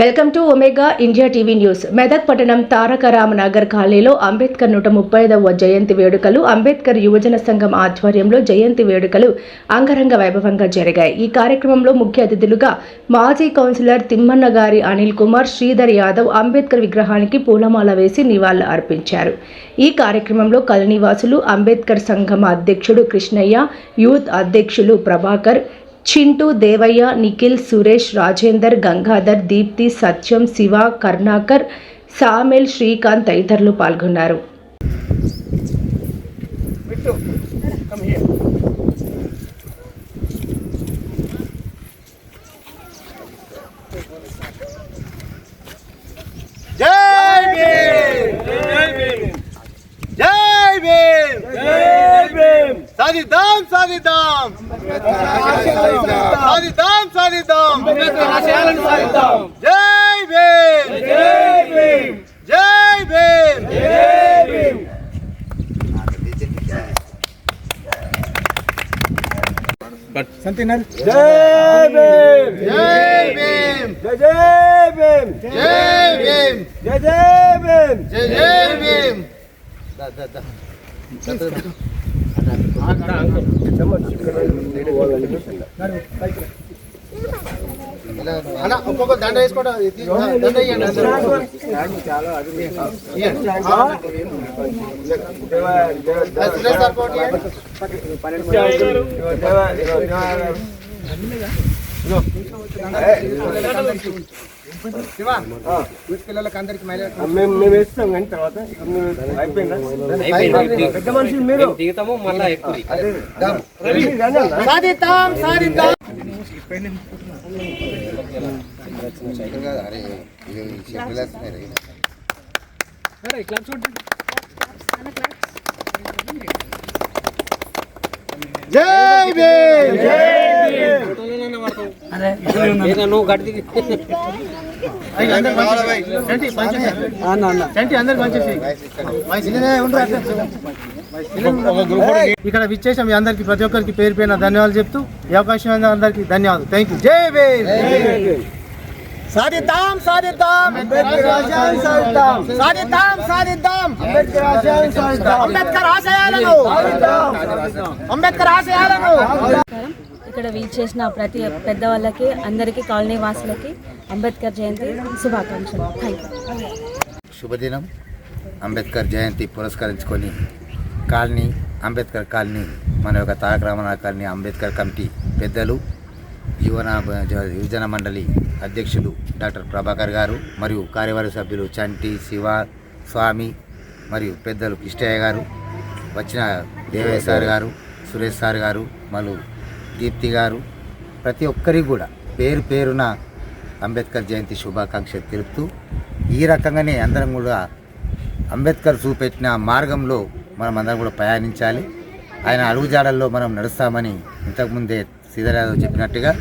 Welcome to Omega India TV news. Medak పట్టణం తారక రామనగర్ ఖాళీలో అంబేద్కర్ నూట ముప్పై ఐదవ జయంతి వేడుకలు అంబేద్కర్ యువజన సంఘం ఆధ్వర్యంలో జయంతి వేడుకలు అంగరంగ వైభవంగా జరిగాయి. ఈ కార్యక్రమంలో ముఖ్య అతిథులుగా మాజీ కౌన్సిలర్ తిమ్మన్న గారి అనిల్ కుమార్ శ్రీధర్ యాదవ్ అంబేద్కర్ విగ్రహానికి పూలమాల వేసి నివాళులు అర్పించారు. ఈ కార్యక్రమంలో కలనివాసులు అంబేద్కర్ సంఘం అధ్యక్షుడు కృష్ణయ్య యూత్ అధ్యక్షులు ప్రభాకర్ చింటూ దేవయ్య నిఖిల్ సురేష్ రాజేందర్ గంగాధర్ దీప్తి సత్యం శివ కర్ణాకర్ సామెల్ శ్రీకాంత్ తదితరులు పాల్గొన్నారు. సాధిద్దాం సాధిద్దాం. సాధిద్దాం సాధిద్దాం. జై భీమ్. జై భీమ్. జై భీమ్. జై భీమ్. సంతినల్ జై భీమ్. జై భీమ్. జై జై భీమ్ జై భీమ్. జై భీమ్. దా దా దా. ఒక్కొక్క దండ వేసుకోవడం దండ ఇవ్వండి అందరూ. పిల్లలకి అందరికి మేము వేస్తాం కానీ తర్వాత పెద్ద మనుషులు మళ్ళీ జై భీమ్! జై నువ్వు ఇక్కడ విచ్చేసాం మీ అందరికి ప్రతి ఒక్కరికి పేరు పేరున ధన్యవాదాలు చెప్తూ ఈ అవకాశం అందరికి ధన్యవాదాలు. థ్యాంక్ యూ జై భీమ్. సాధిద్దాం సాధిద్దాం. సాధిద్దాం. సాధిద్దాం. సాధిద్దాం. అంబేద్కర్ ఆశయాలను. అంబేద్కర్ ఆశయాలను. ఇక్కడ చేసిన ప్రతి పెద్దవాళ్ళకి అందరికీ కాలనీ వాసులకి అంబేద్కర్ జయంతి శుభాకాంక్షలు. థ్యాంక్ శుభదినం. అంబేద్కర్ జయంతి పురస్కరించుకొని కాలనీ అంబేద్కర్ కాలనీ మన యొక్క తారక రామనాథ్ కాలనీ అంబేద్కర్ కమిటీ పెద్దలు యువన యువజన మండలి అధ్యక్షులు డాక్టర్ ప్రభాకర్ గారు మరియు కార్యవర్గ సభ్యులు చంటి శివ స్వామి మరియు పెద్దలు కృష్ణయ్య గారు వచ్చిన దేవయ్య సార్ గారు సురేష్ సార్ గారు మరియు దీప్తి గారు ప్రతి ఒక్కరికి కూడా పేరు పేరున అంబేద్కర్ జయంతి శుభాకాంక్షలు తెలుపుతూ ఈ రకంగానే అందరం కూడా అంబేద్కర్ చూపెట్టిన మార్గంలో మనం అందరం కూడా ప్రయాణించాలి. ఆయన అడుగుజాడల్లో మనం నడుస్తామని ఇంతకుముందే శ్రీధర్ చెప్పినట్టుగా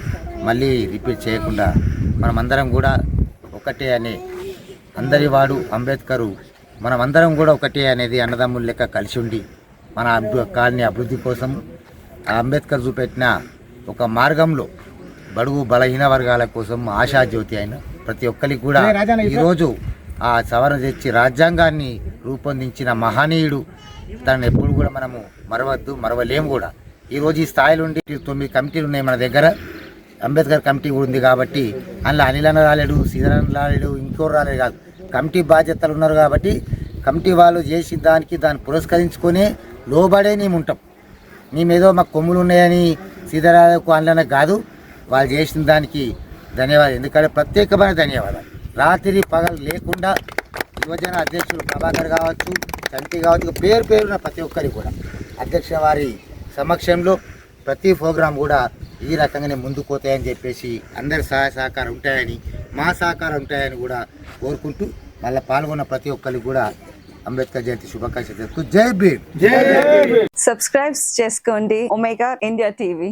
మళ్ళీ రిపీట్ చేయకుండా మనమందరం కూడా ఒకటే అనే అందరి వాడు అంబేద్కరు మనమందరం కూడా ఒకటే అనేది అన్నదమ్ముల లెక్క కలిసి ఉండి మన అభి కాలనీ అభివృద్ధి కోసం అంబేద్కర్ చూపెట్టిన ఒక మార్గంలో బడుగు బలహీన వర్గాల కోసం ఆశాజ్యోతి అయిన ప్రతి ఒక్కరికి కూడా ఈరోజు ఆ సవరణ తెచ్చి రాజ్యాంగాన్ని రూపొందించిన మహనీయుడు తనను ఎప్పుడు కూడా మనము మరవద్దు మరవలేము కూడా. ఈరోజు ఈ స్థాయిలో ఉండి తొమ్మిది కమిటీలు ఉన్నాయి మన దగ్గర. అంబేద్కర్ కమిటీ కూడా ఉంది కాబట్టి అందులో అనిల్ అన్న రాలేడు అన్న రాలేడు ఇంకోరు రాలేడు కాదు. కమిటీ బాధ్యతలు ఉన్నారు కాబట్టి కమిటీ వాళ్ళు చేసిన దానికి దాన్ని పురస్కరించుకొని లోబడే మేము ఉంటాం. మేమేదో మాకు కొమ్ములు ఉన్నాయని సీతారాకు అనలనే కాదు. వాళ్ళు చేసిన దానికి ధన్యవాదాలు. ఎందుకంటే ప్రత్యేకమైన ధన్యవాదాలు. రాత్రి పగలు లేకుండా యువజన అధ్యక్షులు ప్రభాకర్ కావచ్చు చంటి కావచ్చు పేరు పేరున ప్రతి ఒక్కరికి కూడా అధ్యక్ష వారి సమక్షంలో ప్రతి ప్రోగ్రాం కూడా ఈ రకంగానే ముందుకు పోతాయని చెప్పేసి అందరి సహాయ సహకారం ఉంటాయని మా సహకారం ఉంటాయని కూడా కోరుకుంటూ మళ్ళీ పాల్గొన్న ప్రతి ఒక్కరికి కూడా అంబేద్కర్ జయంతి శుభాకాంక్షలు తెలుపుతూ జై భీమ్ సబ్స్క్రైబ్ చేసుకోండి ఒమేగా ఇండియా టీవీ